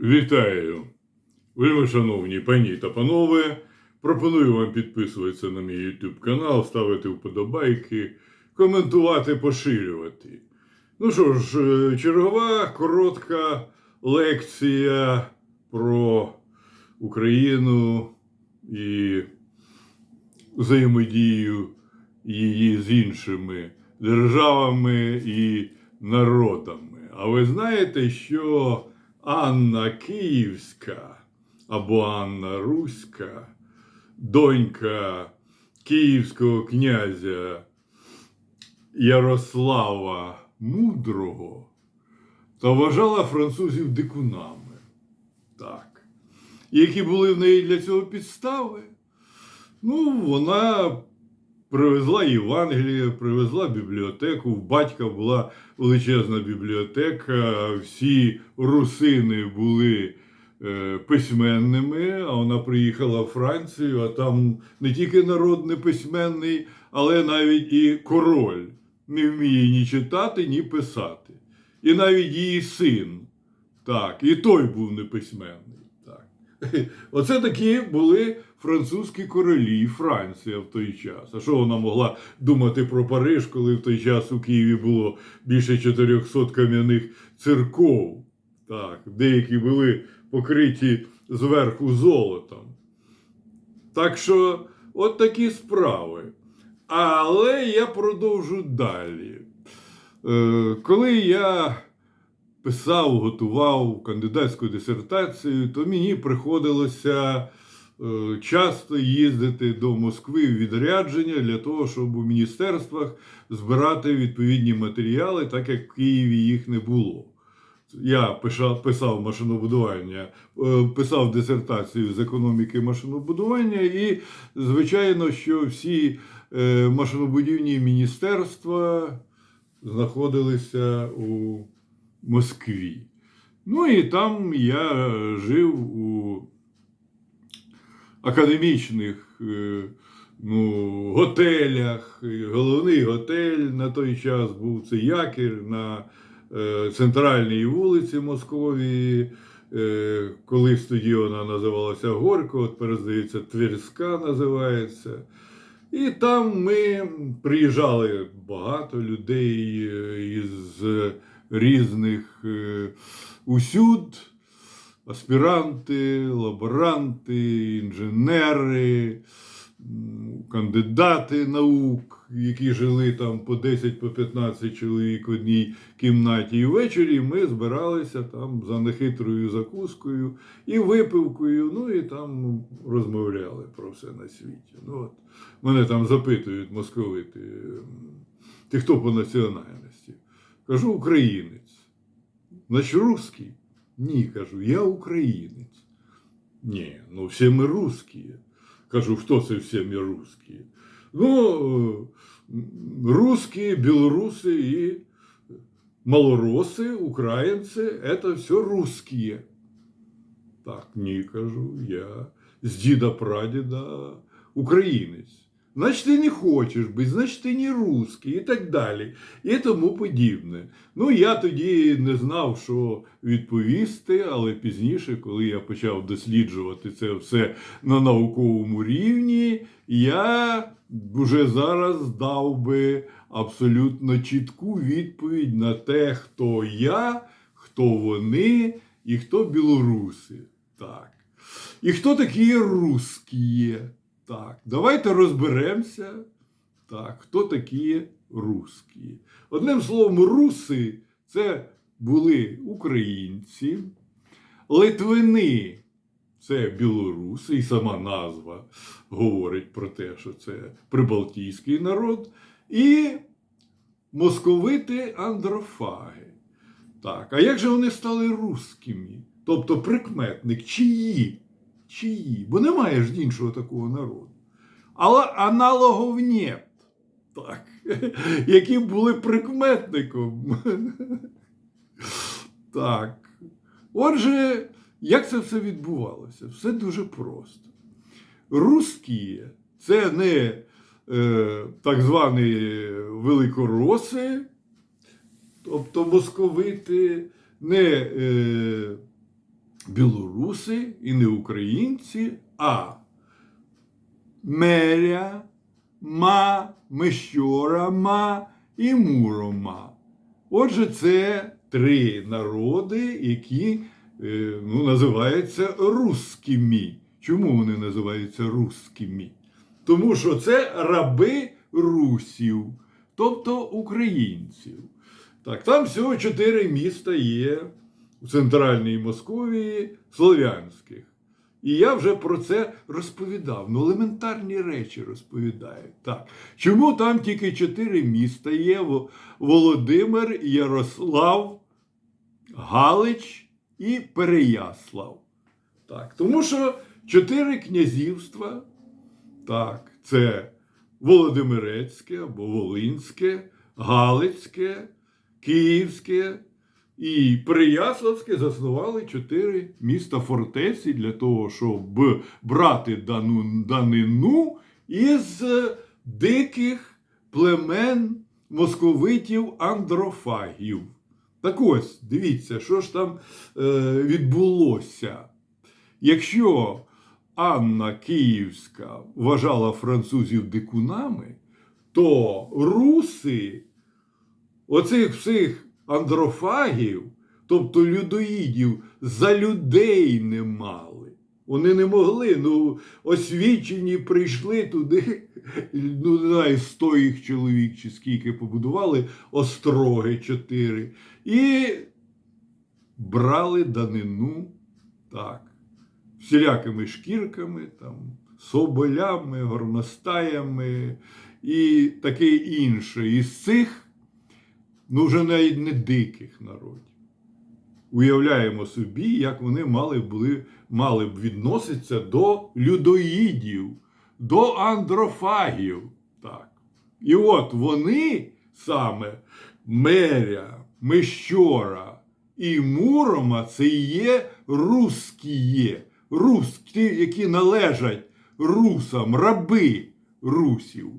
Вітаю, вельми шановні пані та панове. Пропоную вам підписуватися на мій YouTube канал, ставити вподобайки, коментувати, поширювати. Ну що ж, е, чергова коротка лекція про Україну і взаємодію її з іншими державами і народами. А ви знаєте, що Анна Київська або Анна Руська, донька київського князя Ярослава Мудрого, та вважала французів дикунами. Так. Які були в неї для цього підстави? Ну, вона привезла Євангеліє, привезла бібліотеку. В батька була величезна бібліотека, всі русини були е, письменними, а вона приїхала в Францію, а там не тільки народ не письменний, але навіть і король не вміє ні читати, ні писати. І навіть її син. Так, і той був неписьменний. Оце такі були французькі королі, Франція в той час. А що вона могла думати про Париж, коли в той час у Києві було більше 400 кам'яних церков? Так, деякі були покриті зверху золотом. Так що, от такі справи. Але я продовжу далі. Е, коли я писав, готував кандидатську дисертацію, то мені приходилося е, часто їздити до Москви в відрядження для того, щоб у міністерствах збирати відповідні матеріали, так як в Києві їх не було. Я писав, машинобудування, е, писав дисертацію з економіки машинобудування, і, звичайно, що всі е, машинобудівні міністерства знаходилися у Москві. Ну і там я жив у академічних е, ну, готелях. Головний готель на той час був це якір на е, центральній вулиці Московії. Е, Колись тоді вона називалася Горько, от здається, Тверська називається. І там ми приїжджали багато людей із різних е, усюд, аспіранти, лаборанти, інженери, кандидати наук, які жили там по 10 по 15 чоловік в одній кімнаті. І ввечері ми збиралися там за нехитрою закускою і випивкою, ну і там розмовляли про все на світі. Ну, от, мене там запитують московити, ти хто по національності? Кажу, українець. Значить, русский? Ні, кажу, я українець. Ні, ну всі ми русські. Кажу, хто це всі ми русські? Ну, е, русські, білоруси і малороси, українці це все русські. Так, ні, кажу, я з діда прадіда українець. Значить, ти не хочеш бути, значить, ти не русський і так далі. І тому подібне. Ну, я тоді не знав, що відповісти, але пізніше, коли я почав досліджувати це все на науковому рівні, я вже зараз дав би абсолютно чітку відповідь на те, хто я, хто вони і хто білоруси. Так. І хто такі русські? Так, давайте розберемося. Так, хто такі русські? Одним словом, руси це були українці, литвини це білоруси, і сама назва говорить про те, що це прибалтійський народ, і московити андрофаги. Так, а як же вони стали русскими? Тобто прикметник, чиї? Чиї? Бо немає ж іншого такого народу. Але аналогов нет. Так. Які були прикметником. Так. Отже, як це все відбувалося? Все дуже просто. Русські це не е, так звані великороси, тобто московити, не е, білоруси і не українці, а меря, ма, мещора, ма і мурома. Отже, це три народи, які е, ну, називаються русскими. Чому вони називаються русскими? Тому що це раби русів, тобто українців. Так, там всього чотири міста є у центральній Московії слов'янських. І я вже про це розповідав. Ну, елементарні речі розповідаю. Так. Чому там тільки чотири міста є: Володимир, Ярослав, Галич і Переяслав. Так. Тому що чотири князівства, так, це Володимирецьке або Волинське, Галицьке, Київське і Переяславське заснували чотири міста фортеці для того, щоб брати дану данину із диких племен московитів андрофагів. Так ось, дивіться, що ж там е, відбулося. Якщо Анна Київська вважала французів дикунами, то руси оцих всіх андрофагів, тобто людоїдів, за людей не мали. Вони не могли, ну, освічені прийшли туди, ну, не знаю, сто їх чоловік чи скільки побудували, остроги чотири, і брали данину, так, всілякими шкірками, там, соболями, горностаями і таке інше. Із цих ну вже навіть не диких народів. Уявляємо собі, як вони мали, були, мали б відноситися до людоїдів, до андрофагів. Так. І от вони саме Меря, Мещора і Мурома це є русські, русські, які належать русам, раби русів.